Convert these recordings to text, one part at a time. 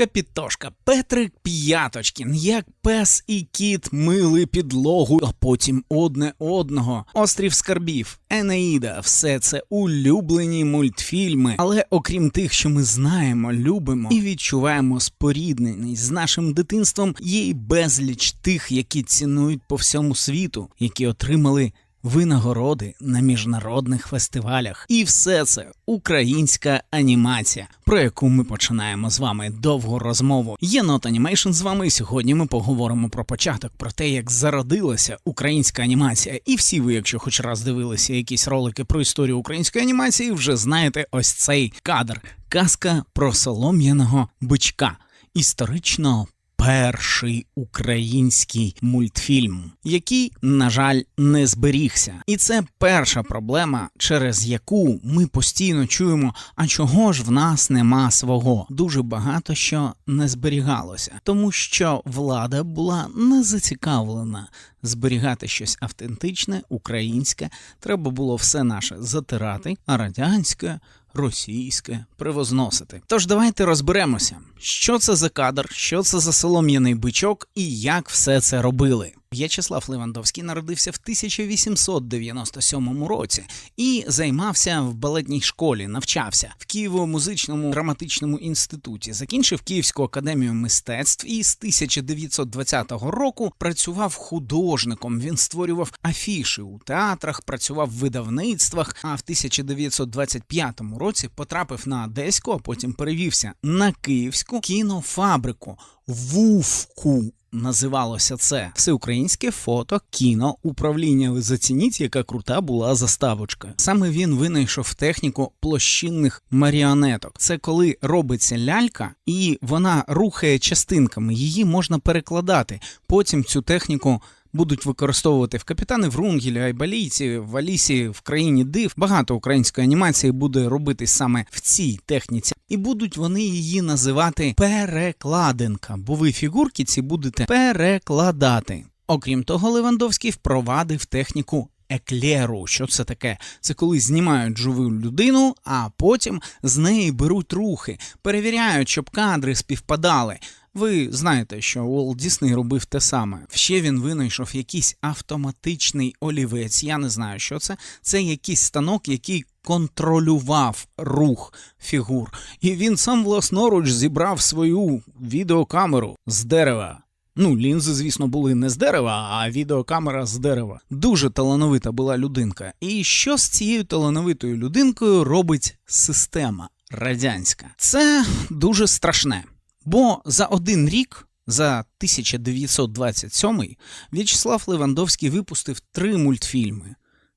Капітошка, Петрик П'яточкін, як пес і кіт мили підлогу, а потім одне одного. Острів скарбів, Енеїда, все це улюблені мультфільми. Але окрім тих, що ми знаємо, любимо і відчуваємо спорідненість з нашим дитинством, є й безліч тих, які цінують по всьому світу, які отримали винагороди на міжнародних фестивалях. І все це українська анімація, про яку ми починаємо з вами довгу розмову. Є Not Animation з вами. і Сьогодні ми поговоримо про початок, про те, як зародилася українська анімація. І всі ви, якщо хоч раз дивилися якісь ролики про історію української анімації, вже знаєте ось цей кадр. Казка про солом'яного бичка. Історично перший український мультфільм, який, на жаль, не зберігся. І це перша проблема, через яку ми постійно чуємо, а чого ж в нас нема свого. Дуже багато що не зберігалося, тому що влада була не зацікавлена зберігати щось автентичне, українське. Треба було все наше затирати, а радянське. Російське привозносити. Тож давайте розберемося, що це за кадр, що це за солом'яний бичок і як все це робили. В'ячеслав Левандовський народився в 1897 році і займався в балетній школі, навчався в Києво-музичному драматичному інституті, закінчив Київську академію мистецтв і з 1920 року працював художником. Він створював афіши у театрах, працював в видавництвах. А в 1925 році потрапив на Одеську, а потім перевівся на Київську кінофабрику Вувку називалося це всеукраїнське фото, кіно, управління. Ви зацініть, яка крута була заставочка. Саме він винайшов техніку площинних маріонеток. Це коли робиться лялька, і вона рухає частинками. Її можна перекладати. Потім цю техніку. Будуть використовувати в капітани Врунгілі, Айбалійці, в Алісі, в країні див. Багато української анімації буде робитись саме в цій техніці, і будуть вони її називати перекладинка, бо ви фігурки ці будете перекладати. Окрім того, Левандовський впровадив техніку. Еклеру, що це таке? Це коли знімають живу людину, а потім з неї беруть рухи, перевіряють, щоб кадри співпадали. Ви знаєте, що Уолт Дісней робив те саме. Ще він винайшов якийсь автоматичний олівець. Я не знаю, що це. Це якийсь станок, який контролював рух фігур. І він сам власноруч зібрав свою відеокамеру з дерева. Ну, лінзи, звісно, були не з дерева, а відеокамера з дерева. Дуже талановита була людинка. І що з цією талановитою людинкою робить система радянська? Це дуже страшне. Бо за один рік, за 1927 В'ячеслав Левандовський випустив три мультфільми.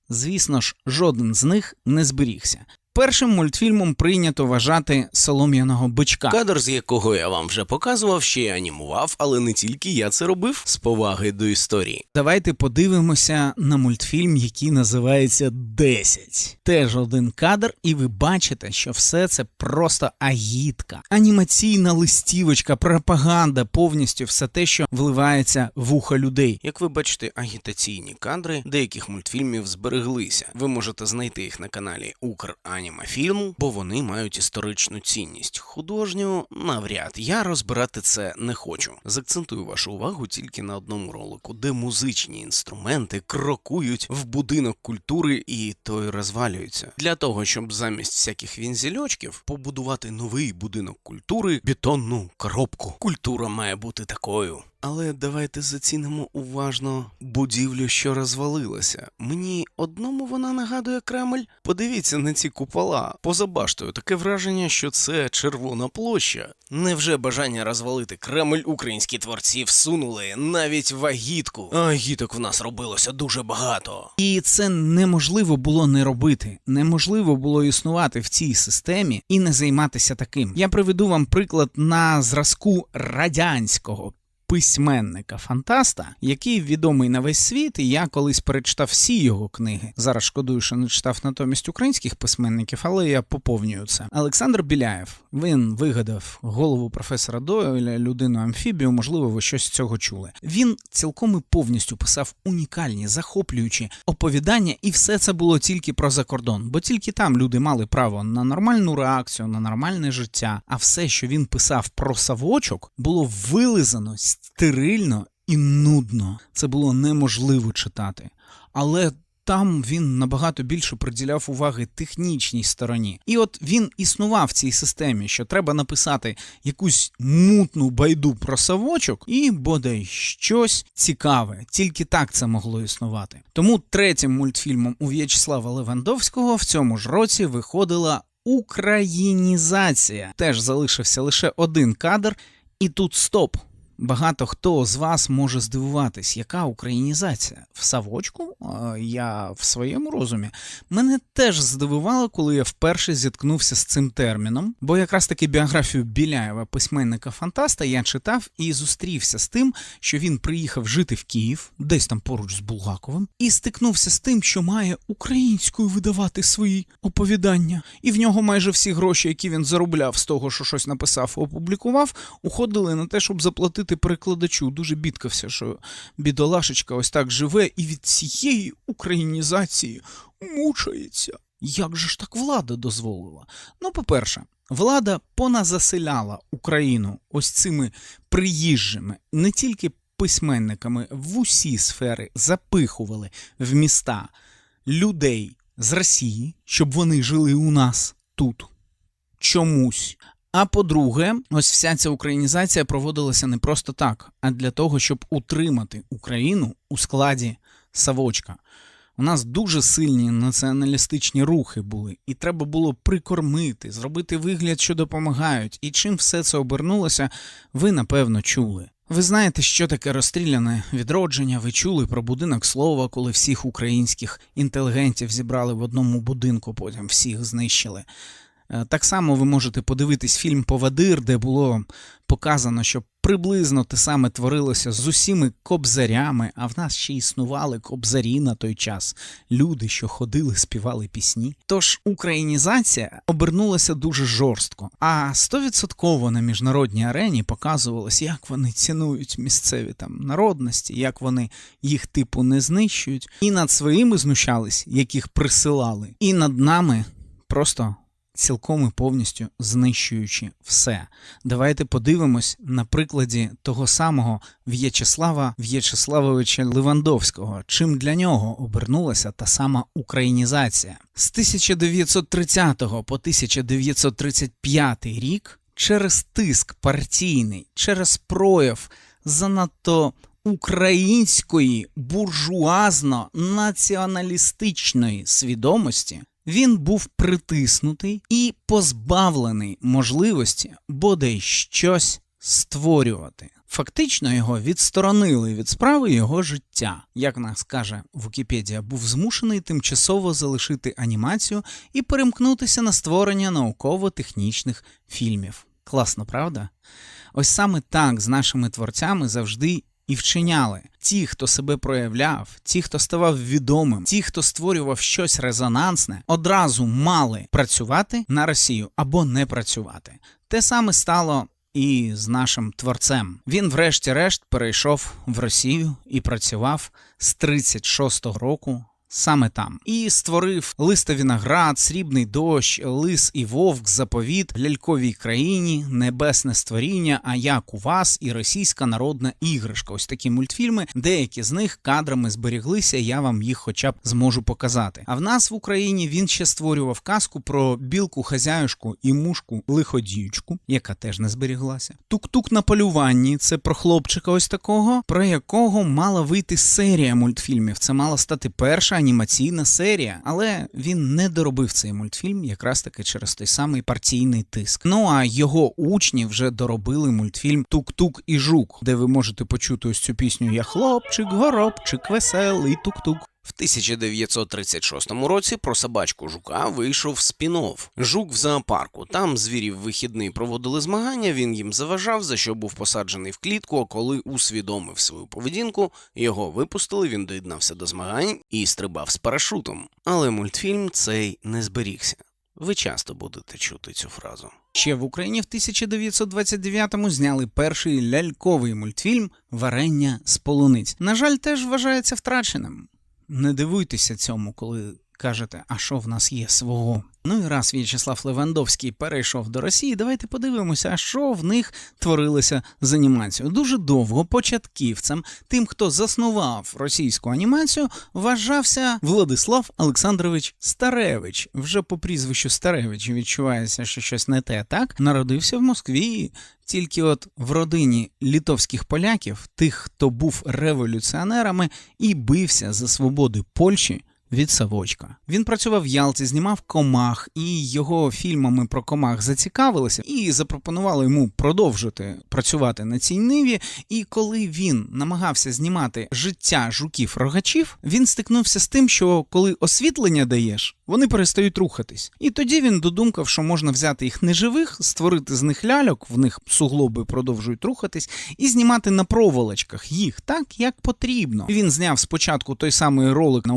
Звісно ж, жоден з них не зберігся. Першим мультфільмом прийнято вважати солом'яного бичка. Кадр, з якого я вам вже показував, ще й анімував, але не тільки я це робив з поваги до історії. Давайте подивимося на мультфільм, який називається «10». Теж один кадр, і ви бачите, що все це просто агітка, анімаційна листівочка, пропаганда, повністю все те, що вливається в ухо людей. Як ви бачите, агітаційні кадри деяких мультфільмів збереглися. Ви можете знайти їх на каналі Укранімафільм, бо вони мають історичну цінність. Художню навряд я розбирати це не хочу. Закцентую вашу увагу тільки на одному ролику, де музичні інструменти крокують в будинок культури і той розвалюється. Для того, щоб замість всяких вінзельочків побудувати новий будинок культури, бетонну коробку. Культура має бути такою. Але давайте зацінимо уважно будівлю, що розвалилася. Мені одному вона нагадує Кремль. Подивіться на ці купола. Поза баштою таке враження, що це червона площа. Невже бажання розвалити Кремль українські творці всунули навіть в агітку? А агіток в нас робилося дуже багато. І це неможливо було не робити. Неможливо було існувати в цій системі і не займатися таким. Я приведу вам приклад на зразку радянського письменника фантаста, який відомий на весь світ, і я колись перечитав всі його книги. Зараз шкодую, що не читав натомість українських письменників, але я поповнюю це. Олександр Біляєв він вигадав голову професора Дойля, людину амфібію. Можливо, ви щось з цього чули. Він цілком і повністю писав унікальні, захоплюючі оповідання, і все це було тільки про закордон, бо тільки там люди мали право на нормальну реакцію, на нормальне життя. А все, що він писав про савочок, було вилизано стерильно і нудно. Це було неможливо читати. Але там він набагато більше приділяв уваги технічній стороні. І от він існував в цій системі, що треба написати якусь мутну байду про савочок і бодай щось цікаве. Тільки так це могло існувати. Тому третім мультфільмом у В'ячеслава Левандовського в цьому ж році виходила Українізація. Теж залишився лише один кадр, і тут стоп. Багато хто з вас може здивуватись, яка українізація в Савочку? Я в своєму розумі. Мене теж здивувало, коли я вперше зіткнувся з цим терміном, бо якраз таки біографію Біляєва, письменника фантаста, я читав і зустрівся з тим, що він приїхав жити в Київ, десь там поруч з Булгаковим, і стикнувся з тим, що має українською видавати свої оповідання, і в нього майже всі гроші, які він заробляв з того, що щось написав, опублікував, уходили на те, щоб заплатити перекладачу. Дуже бідкався, що бідолашечка ось так живе і від цієї українізації мучається. Як же ж так влада дозволила? Ну, по-перше, влада поназаселяла Україну ось цими приїжджими, не тільки письменниками в усі сфери запихували в міста людей з Росії, щоб вони жили у нас тут. Чомусь. А по-друге, ось вся ця українізація проводилася не просто так, а для того, щоб утримати Україну у складі Савочка. У нас дуже сильні націоналістичні рухи були, і треба було прикормити, зробити вигляд, що допомагають. І чим все це обернулося, ви напевно чули. Ви знаєте, що таке розстріляне відродження? Ви чули про будинок слова, коли всіх українських інтелігентів зібрали в одному будинку, потім всіх знищили. Е, Так само ви можете подивитись фільм Повадир, де було показано, що приблизно те саме творилося з усіми кобзарями, а в нас ще існували кобзарі на той час, люди, що ходили, співали пісні. Тож українізація обернулася дуже жорстко, а стовідсотково на міжнародній арені показувалось, як вони цінують місцеві там народності, як вони їх типу не знищують, і над своїми знущались, яких присилали, і над нами просто цілком і повністю знищуючи все. Давайте подивимось на прикладі того самого В'ячеслава В'ячеславовича Левандовського, чим для нього обернулася та сама українізація. З 1930 по 1935 рік через тиск партійний, через прояв занадто української буржуазно-націоналістичної свідомості він був притиснутий і позбавлений можливості бодай щось створювати. Фактично його відсторонили від справи його життя. Як нас каже Вікіпедія, був змушений тимчасово залишити анімацію і перемкнутися на створення науково-технічних фільмів. Класно, правда? Ось саме так з нашими творцями завжди і вчиняли. Ті, хто себе проявляв, ті, хто ставав відомим, ті, хто створював щось резонансне, одразу мали працювати на Росію або не працювати. Те саме стало. І з нашим творцем він, врешті-решт, перейшов в Росію і працював з 36-го року саме там. І створив листа Віноград, Срібний дощ, Лис і Вовк, Заповіт, Ляльковій країні, Небесне створіння, А як у вас і Російська народна іграшка. Ось такі мультфільми. Деякі з них кадрами зберіглися. Я вам їх, хоча б зможу показати. А в нас в Україні він ще створював казку про білку хазяюшку і мушку лиходіючку, яка теж не зберіглася. Тук-тук на полюванні це про хлопчика, ось такого, про якого мала вийти серія мультфільмів. Це мала стати перша анімаційна серія, але він не доробив цей мультфільм якраз таки через той самий партійний тиск. Ну а його учні вже доробили мультфільм Тук-тук і жук, де ви можете почути ось цю пісню Я хлопчик, горобчик, веселий тук-тук. В 1936 році про собачку жука вийшов спін-офф. Жук в зоопарку. Там звірів вихідний проводили змагання. Він їм заважав, за що був посаджений в клітку. А коли усвідомив свою поведінку, його випустили. Він доєднався до змагань і стрибав з парашутом. Але мультфільм цей не зберігся. Ви часто будете чути цю фразу. Ще в Україні в 1929-му зняли перший ляльковий мультфільм Варення з полуниць. На жаль, теж вважається втраченим. Не дивуйтеся цьому, коли кажете, а що в нас є свого. Ну і раз В'ячеслав Левандовський перейшов до Росії, давайте подивимося, що в них творилося з анімацією. Дуже довго початківцем, тим, хто заснував російську анімацію, вважався Владислав Олександрович Старевич. Вже по прізвищу Старевич відчувається, що щось не те, так? Народився в Москві. Тільки от в родині літовських поляків, тих, хто був революціонерами і бився за свободи Польщі від Савочка. Він працював в Ялті, знімав комах, і його фільмами про комах зацікавилися і запропонували йому продовжити працювати на цій ниві. І коли він намагався знімати життя жуків-рогачів, він стикнувся з тим, що коли освітлення даєш, вони перестають рухатись. І тоді він додумкав, що можна взяти їх неживих, створити з них ляльок, в них суглоби продовжують рухатись, і знімати на проволочках їх так, як потрібно. Він зняв спочатку той самий ролик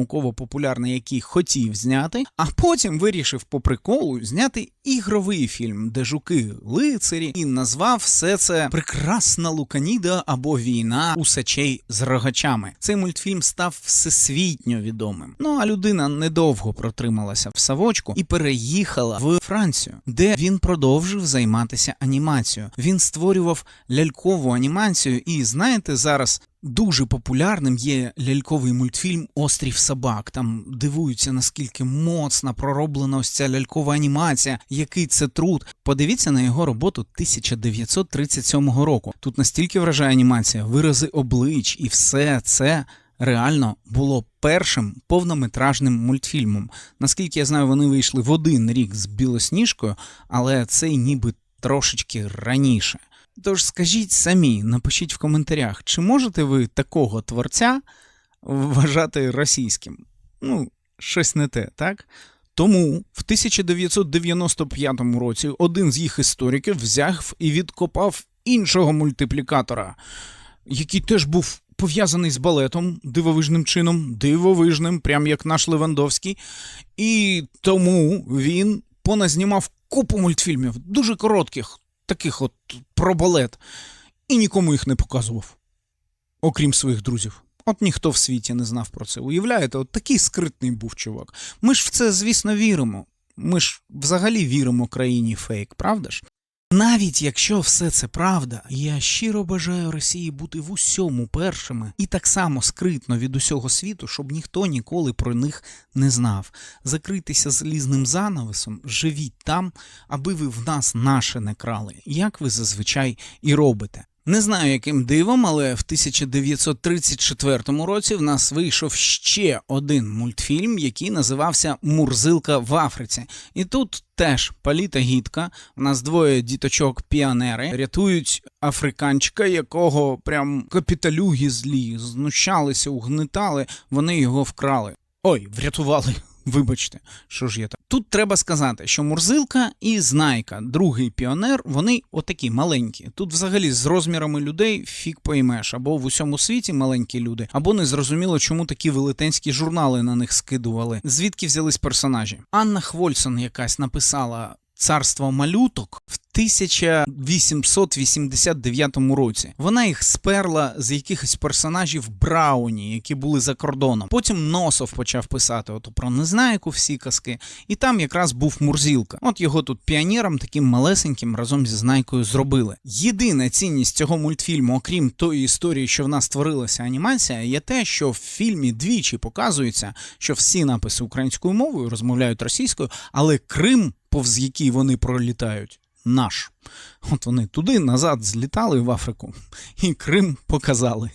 науково-популярний, який хотів зняти, а потім вирішив по приколу зняти ігровий фільм, де жуки лицарі, і назвав все це Прекрасна Луканіда або Війна усачей з рогачами. Цей мультфільм став всесвітньо відомим. Ну а людина недовго протрималася в Савочку і переїхала в Францію, де він продовжив займатися анімацією. Він створював лялькову анімацію, і знаєте, зараз. Дуже популярним є ляльковий мультфільм Острів собак. Там дивуються, наскільки моцна пророблена ось ця лялькова анімація, який це труд. Подивіться на його роботу 1937 року. Тут настільки вражає анімація, вирази облич і все це реально було першим повнометражним мультфільмом. Наскільки я знаю, вони вийшли в один рік з білосніжкою, але цей ніби трошечки раніше. Тож скажіть самі, напишіть в коментарях, чи можете ви такого творця вважати російським? Ну, щось не те, так? Тому в 1995 році один з їх істориків взяв і відкопав іншого мультиплікатора, який теж був пов'язаний з балетом дивовижним чином, дивовижним, прям як наш Левандовський. І тому він поназнімав купу мультфільмів, дуже коротких, таких от про балет, і нікому їх не показував, окрім своїх друзів. От ніхто в світі не знав про це. Уявляєте, от такий скритний був чувак. Ми ж в це, звісно, віримо. Ми ж взагалі віримо країні фейк, правда ж? Навіть якщо все це правда, я щиро бажаю Росії бути в усьому першими і так само скритно від усього світу, щоб ніхто ніколи про них не знав. Закритися залізним занавесом, живіть там, аби ви в нас наше не крали, як ви зазвичай і робите. Не знаю, яким дивом, але в 1934 році в нас вийшов ще один мультфільм, який називався Мурзилка в Африці. І тут теж паліта гідка. У нас двоє діточок піонери рятують африканчика, якого прям капіталюги злі, знущалися, угнетали, вони його вкрали. Ой, врятували. Вибачте, що ж я так. Тут треба сказати, що Мурзилка і Знайка, другий піонер, вони отакі маленькі. Тут взагалі з розмірами людей фік поймеш, або в усьому світі маленькі люди, або не зрозуміло, чому такі велетенські журнали на них скидували. Звідки взялись персонажі? Анна Хвольсон якась написала. Царство малюток в 1889 році. Вона їх сперла з якихось персонажів Брауні, які були за кордоном. Потім Носов почав писати ото про незнайку всі казки, і там якраз був Мурзілка. От його тут піонером таким малесеньким разом зі знайкою зробили. Єдина цінність цього мультфільму, окрім тої історії, що в нас створилася анімація, є те, що в фільмі двічі показується, що всі написи українською мовою розмовляють російською, але Крим повз який вони пролітають, наш. От вони туди назад злітали в Африку і Крим показали.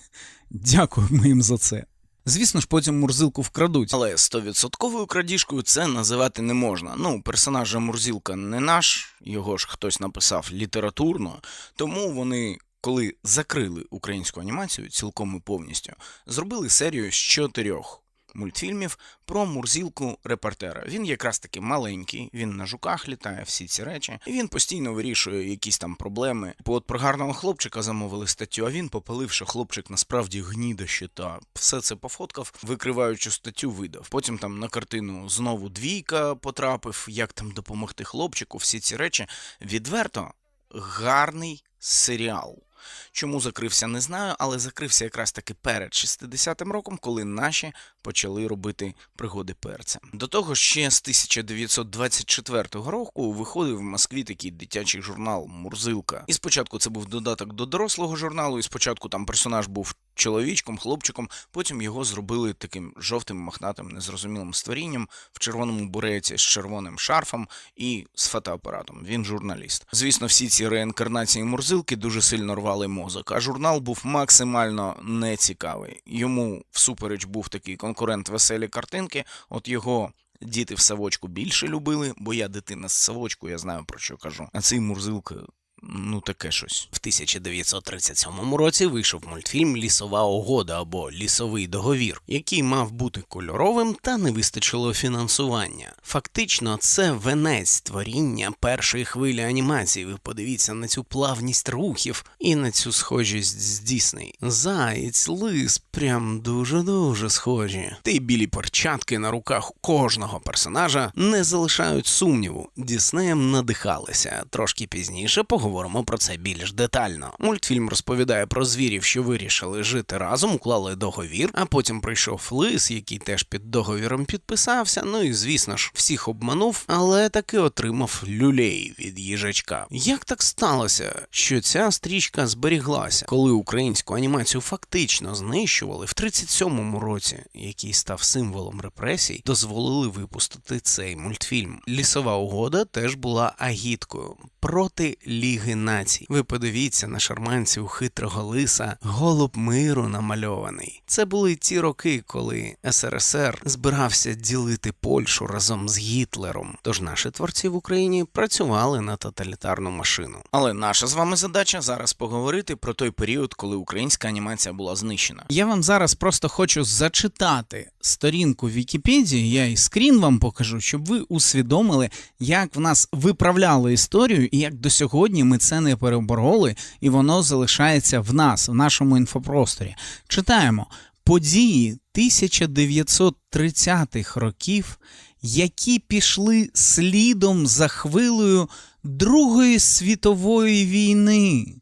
Дякуємо їм за це. Звісно ж, потім Мурзилку вкрадуть. Але стовідсотковою крадіжкою це називати не можна. Ну, персонажа Мурзілка не наш, його ж хтось написав літературно, тому вони. Коли закрили українську анімацію цілком і повністю, зробили серію з чотирьох мультфільмів про мурзілку репортера. Він якраз таки маленький, він на жуках літає, всі ці речі, і він постійно вирішує якісь там проблеми. Бо от про гарного хлопчика замовили статтю, а він попалив, хлопчик насправді гніда щита. Все це пофоткав, викриваючу статтю видав. Потім там на картину знову двійка потрапив, як там допомогти хлопчику, всі ці речі. Відверто гарний серіал. Чому закрився, не знаю, але закрився якраз таки перед 60-м роком, коли наші почали робити пригоди перця. До того ще з 1924 року виходив в Москві такий дитячий журнал Мурзилка. І спочатку це був додаток до дорослого журналу, і спочатку там персонаж був чоловічком, хлопчиком, потім його зробили таким жовтим мохнатим незрозумілим створінням в червоному буреці з червоним шарфом і з фотоапаратом. Він журналіст. Звісно, всі ці реінкарнації Мурзилки дуже сильно рвали мозок, а журнал був максимально нецікавий. Йому всупереч був такий конкурент веселі картинки. От його. Діти в савочку більше любили, бо я дитина з савочку, я знаю про що кажу. А цей Мурзилка, ну таке щось. В 1937 році вийшов мультфільм Лісова угода або Лісовий договір, який мав бути кольоровим та не вистачило фінансування. Фактично, це венець творіння першої хвилі анімації. Ви подивіться на цю плавність рухів і на цю схожість з Дісней. Заєць, лис, прям дуже-дуже схожі. Та й білі перчатки на руках кожного персонажа не залишають сумніву. Діснеєм надихалися. Трошки пізніше поговоримо про це більш детально. Мультфільм розповідає про звірів, що вирішили жити разом, уклали договір, а потім прийшов лис, який теж під договіром підписався. Ну і звісно ж, всіх обманув, але таки отримав люлей від їжачка. Як так сталося, що ця стрічка зберіглася, коли українську анімацію фактично знищували в 37-му році, який став символом репресій, дозволили випустити цей мультфільм. Лісова угода теж була агіткою проти Ліги націй. Ви подивіться на шарманців хитрого лиса, голуб миру намальований. Це були ті роки, коли СРСР збирався ділити Польщу разом з Гітлером. Тож наші творці в Україні працювали на тоталітарну машину. Але наша з вами задача зараз поговорити про той період, коли українська анімація була знищена. Я вам зараз просто хочу зачитати сторінку Вікіпедії, я і скрін вам покажу, щоб ви усвідомили, як в нас виправляли історію і як до сьогодні ми це не перебороли, і воно залишається в нас, в нашому інфопросторі. Читаємо події 1930-х років, які пішли слідом за хвилею Другої світової війни.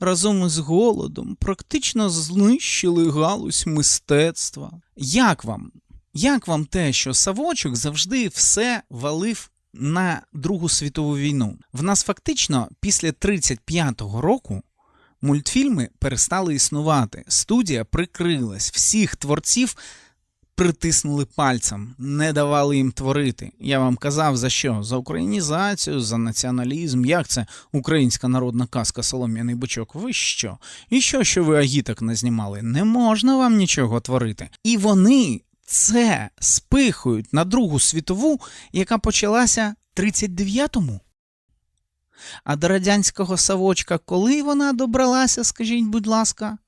Разом із голодом практично знищили галузь мистецтва. Як вам? Як вам те, що Савочок завжди все валив на Другу світову війну? В нас фактично після 35-го року мультфільми перестали існувати. Студія прикрилась, всіх творців притиснули пальцем, не давали їм творити. Я вам казав за що? За українізацію, за націоналізм. Як це українська народна казка Солом'яний бочок? Ви що? І що, що ви агіток не знімали? Не можна вам нічого творити. І вони це спихують на Другу світову, яка почалася в 39-му. А до радянського савочка, коли вона добралася, скажіть, будь ласка,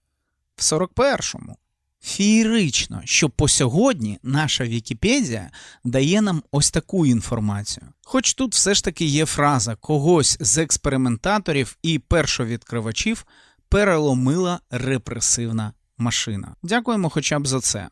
в 41-му. Фієрично, що по сьогодні наша Вікіпедія дає нам ось таку інформацію. Хоч тут все ж таки є фраза когось з експериментаторів і першовідкривачів переломила репресивна машина. Дякуємо хоча б за це.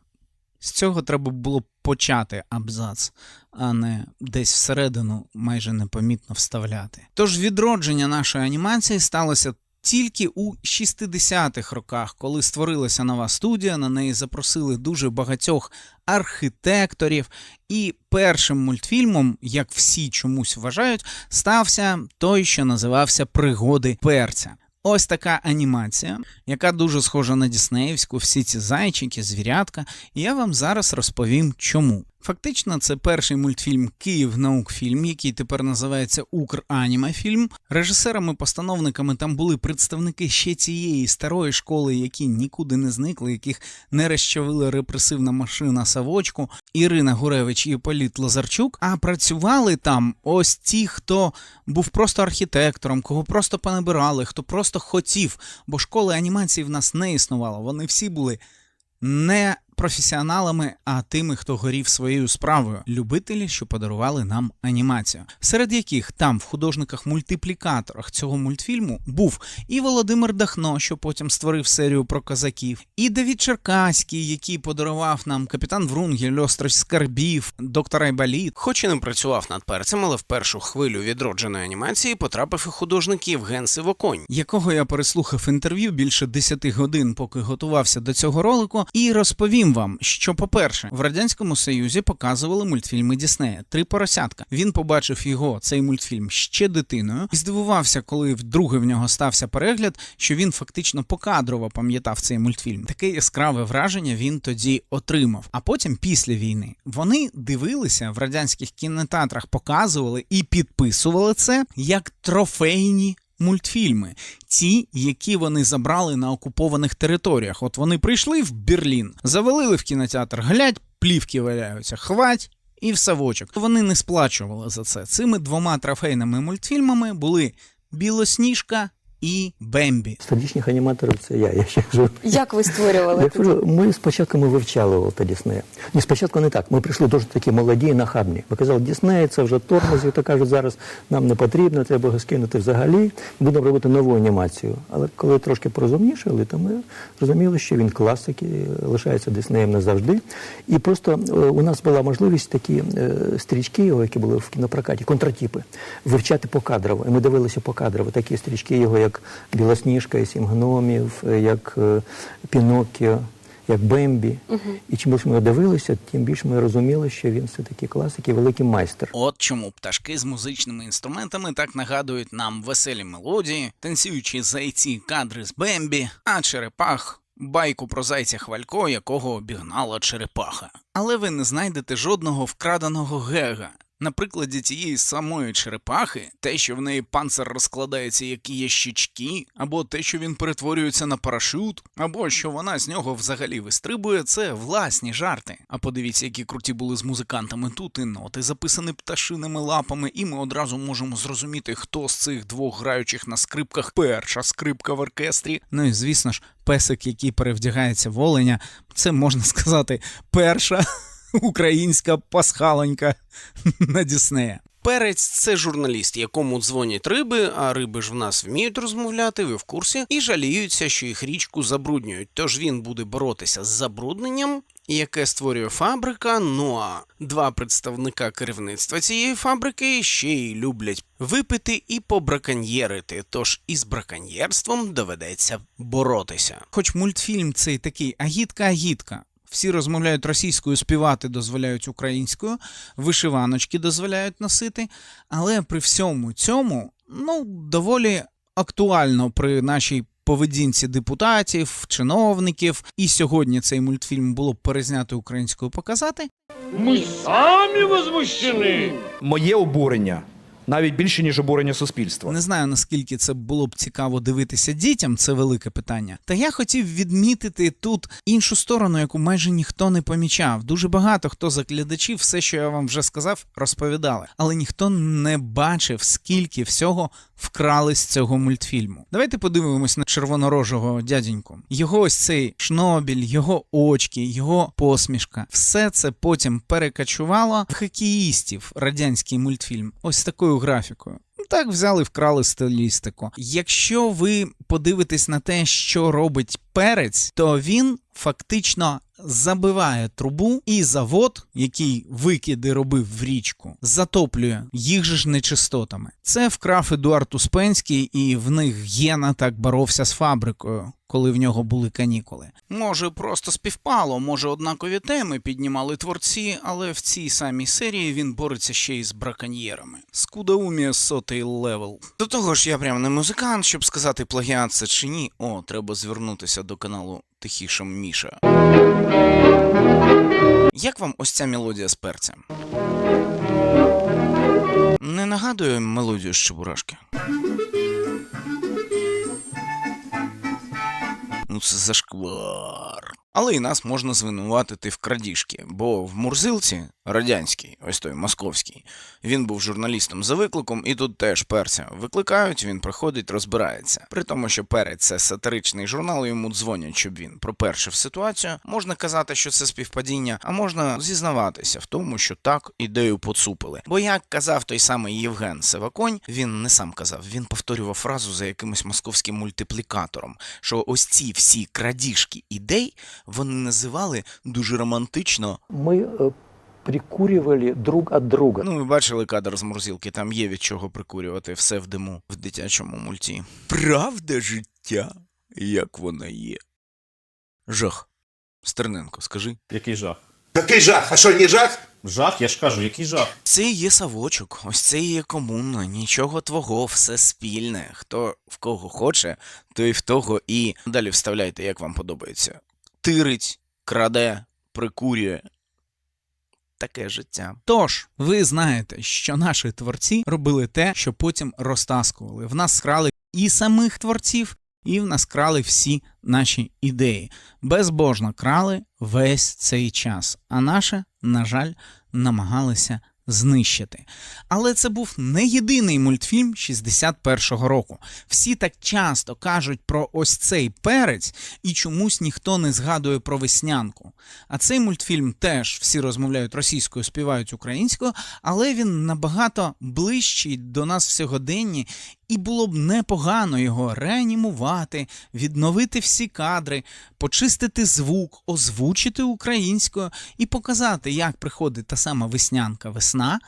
З цього треба було почати абзац, а не десь всередину майже непомітно вставляти. Тож відродження нашої анімації сталося тільки у 60-х роках, коли створилася нова студія, на неї запросили дуже багатьох архітекторів, і першим мультфільмом, як всі чомусь вважають, стався той, що називався Пригоди перця. Ось така анімація, яка дуже схожа на Діснеївську, всі ці зайчики, звірятка, і я вам зараз розповім чому. Фактично, це перший мультфільм Київ наукфільм, який тепер називається Укранімафільм. Режисерами-постановниками там були представники ще цієї старої школи, які нікуди не зникли, яких не розчавила репресивна машина Савочку, Ірина Гуревич і Політ Лазарчук. А працювали там ось ті, хто був просто архітектором, кого просто понабирали, хто просто хотів, бо школи анімації в нас не існувало. Вони всі були не професіоналами, а тими, хто горів своєю справою, любителі, що подарували нам анімацію, серед яких там в художниках-мультиплікаторах цього мультфільму був і Володимир Дахно, що потім створив серію про козаків, і Давід Черкаський, який подарував нам капітан Врунгель, остров скарбів, доктор Айболіт. Хоч і не працював над перцем, але в першу хвилю відродженої анімації потрапив і художник Євген Сивоконь. якого я переслухав інтерв'ю більше 10 годин, поки готувався до цього ролику, і розповім вам, що, по-перше, в радянському союзі показували мультфільми Діснея Три поросятка. Він побачив його цей мультфільм ще дитиною і здивувався, коли вдруге в нього стався перегляд, що він фактично покадрово пам'ятав цей мультфільм. Таке яскраве враження він тоді отримав. А потім, після війни, вони дивилися в радянських кінотеатрах, показували і підписували це як трофейні мультфільми, ті, які вони забрали на окупованих територіях. От вони прийшли в Берлін, завалили в кінотеатр, глядь, плівки валяються, хвать. І в савочок. Вони не сплачували за це. Цими двома трофейними мультфільмами були Білосніжка і Бембі. Стратегічних аніматорів це я, я ще кажу. Як ви створювали Я кажу, ми спочатку ми вивчали Волта Діснея. Ні, спочатку не так. Ми прийшли дуже такі молоді і нахабні. Ми казали, Дісней це вже тормоз, і то кажуть, зараз нам не потрібно, треба його скинути взагалі. Будемо робити нову анімацію. Але коли трошки порозумнішали, то ми зрозуміли, що він класик і лишається Діснеєм назавжди. І просто е, у нас була можливість такі е, стрічки, його, які були в кінопрокаті, контратіпи, вивчати покадрово. І ми дивилися покадрово. Такі стрічки його, як Білосніжка і Сім гномів, е, як е, Піноккіо, як Бембі. І чим більше ми дивилися, тим більше ми розуміли, що він все-таки класик і великий майстер. От чому пташки з музичними інструментами так нагадують нам веселі мелодії, танцюючі зайці кадри з Бембі, а черепах. Байку про зайця Хвалько, якого обігнала черепаха. Але ви не знайдете жодного вкраденого гега. На прикладі тієї самої черепахи, те, що в неї панцир розкладається, як є щічки, або те, що він перетворюється на парашют, або що вона з нього взагалі вистрибує, це власні жарти. А подивіться, які круті були з музикантами тут і ноти записані пташиними лапами, і ми одразу можемо зрозуміти, хто з цих двох граючих на скрипках перша скрипка в оркестрі. Ну і звісно ж, песик, який перевдягається в оленя, це можна сказати, перша українська пасхалонька на Діснея. Перець це журналіст, якому дзвонять риби, а риби ж в нас вміють розмовляти, ви в курсі, і жаліються, що їх річку забруднюють. Тож він буде боротися з забрудненням, яке створює фабрика. Ну а два представника керівництва цієї фабрики ще й люблять випити і побраконьєрити. Тож із браконьєрством доведеться боротися. Хоч мультфільм цей такий агітка-агітка. Всі розмовляють російською, співати дозволяють українською, вишиваночки дозволяють носити, але при всьому цьому, ну, доволі актуально при нашій поведінці депутатів, чиновників, і сьогодні цей мультфільм було б перезнято українською показати. Мы сами возмущены. моє обурення навіть більше, ніж обурення суспільства. Не знаю наскільки це було б цікаво дивитися дітям, це велике питання. Та я хотів відмітити тут іншу сторону, яку майже ніхто не помічав. Дуже багато хто з глядачів все, що я вам вже сказав, розповідали, але ніхто не бачив, скільки всього вкрали з цього мультфільму. Давайте подивимось на червонорожого дяденьку. Його ось цей шнобіль, його очки, його посмішка. Все це потім перекачувало в хокеїстів радянський мультфільм. Ось такою графікою. Ну, Так взяли, вкрали стилістику. Якщо ви подивитесь на те, що робить перець, то він фактично забиває трубу, і завод, який викиди робив в річку, затоплює їх же ж нечистотами. Це вкрав Едуард Успенський, і в них Гена так боровся з фабрикою. Коли в нього були канікули, може, просто співпало, може, однакові теми піднімали творці, але в цій самій серії він бореться ще й з браконьєрами. Скудаумія сотий левел. До того ж, я прям не музикант, щоб сказати плагіат це чи ні. О, треба звернутися до каналу Тихішим Міша. Як вам ось ця мелодія з перцем? Не нагадує мелодію з Чебурашки? Ну це зашквар. Але і нас можна звинуватити в крадіжки, бо в Мурзилці, радянський, ось той московський, він був журналістом за викликом, і тут теж перця викликають, він приходить, розбирається. При тому, що перець це сатиричний журнал, йому дзвонять, щоб він пропершив ситуацію. Можна казати, що це співпадіння, а можна зізнаватися в тому, що так ідею поцупили. Бо як казав той самий Євген Севаконь, він не сам казав, він повторював фразу за якимось московським мультиплікатором, що ось ці всі крадіжки ідей вони називали дуже романтично. Мы э, прикуривали друг от друга. Ну, ви бачили кадр з Мурзілки, там є від чого прикурювати все в диму в дитячому мульті. Правда життя, як вона є. Жах. Стерненко, скажи. Який жах? Який жах? А що, не жах? Жах, я ж кажу, який жах? Це і є савочок, ось це і є комуна, нічого твого, все спільне. Хто в кого хоче, той в того і далі вставляйте, як вам подобається. Тирить, краде, прикурює. Таке життя. Тож, ви знаєте, що наші творці робили те, що потім розтаскували. В нас крали і самих творців, і в нас крали всі наші ідеї. Безбожно крали весь цей час. А наше, на жаль, намагалися знищити. Але це був не єдиний мультфільм 61-го року. Всі так часто кажуть про ось цей перець, і чомусь ніхто не згадує про веснянку. А цей мультфільм теж всі розмовляють російською, співають українською, але він набагато ближчий до нас в сьогоденні, і було б непогано його реанімувати, відновити всі кадри, почистити звук, озвучити українською і показати, як приходить та сама веснянка весна.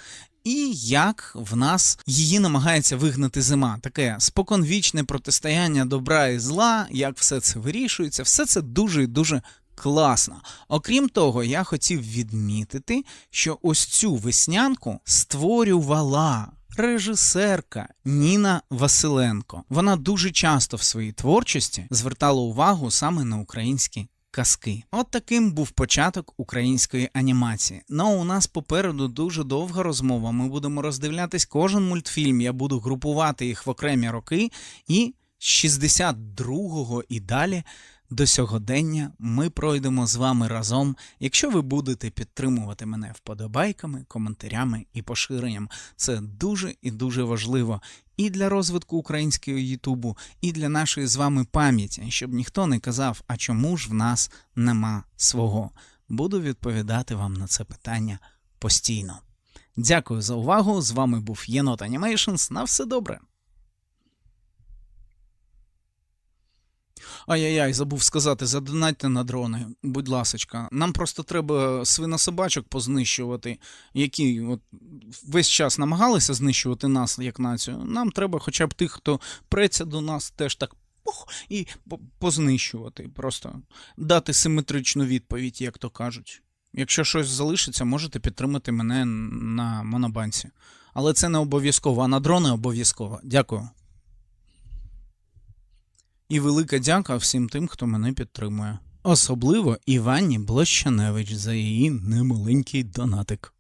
І як в нас її намагається вигнати зима, таке споконвічне протистояння добра і зла, як все це вирішується, все це дуже і дуже класно. Окрім того, я хотів відмітити, що ось цю веснянку створювала режисерка Ніна Василенко. Вона дуже часто в своїй творчості звертала увагу саме на українські казки. От таким був початок української анімації. Ну у нас попереду дуже довга розмова. Ми будемо роздивлятись кожен мультфільм. Я буду групувати їх в окремі роки, і з 62-го і далі до сьогодення ми пройдемо з вами разом, якщо ви будете підтримувати мене вподобайками, коментарями і поширенням. Це дуже і дуже важливо і для розвитку українського Ютубу, і для нашої з вами пам'яті, щоб ніхто не казав, а чому ж в нас нема свого. Буду відповідати вам на це питання постійно. Дякую за увагу. З вами був Єнот Animations. На все добре. Ай-яй-яй, забув сказати, задонатьте на дрони, будь ласочка. Нам просто треба свинособачок познищувати, які от весь час намагалися знищувати нас як націю. Нам треба хоча б тих, хто преться до нас, теж так пух, і познищувати. Просто дати симетричну відповідь, як то кажуть. Якщо щось залишиться, можете підтримати мене на монобанці. Але це не обов'язково, а на дрони обов'язково. Дякую. І велика дяка всім тим, хто мене підтримує. Особливо Івані Блощаневич за її немаленький донатик.